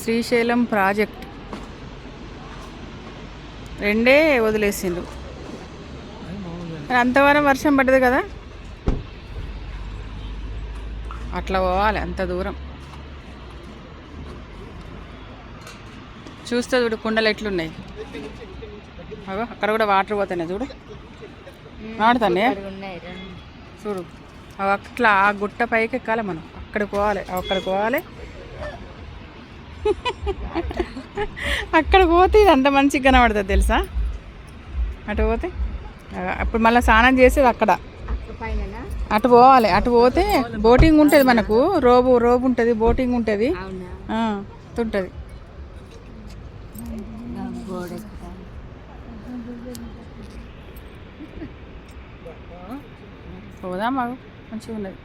Srisailam project. రెండే వదిలేసిండు అంతవరం వర్షం పడ్డది కదా? అట్లా పోవాలి అంత దూరం. చూస్తే చూడు కుండలు ఎట్లున్నాయి. అగో అక్కడ కూడా వాటర్ పోతున్నాయి చూడు. రెండు చూడు అవి అట్లా ఆ గుట్ట పైకి ఎక్కాలి మనం. అక్కడికి పోవాలి అక్కడికి పోవాలి. అక్కడికి పోతే ఇది అంత మంచిగా కనబడుతుంది తెలుసా? అటు పోతే అప్పుడు మళ్ళీ స్నానం చేసేది అక్కడ. అటు పోవాలి అటు పోతే బోటింగ్ ఉంటుంది మనకు రోబు రోబు ఉంటుంది బోటింగ్ ఉంటుంది. ఉంటుంది. పోదాం మాకు మంచిగా ఉన్నది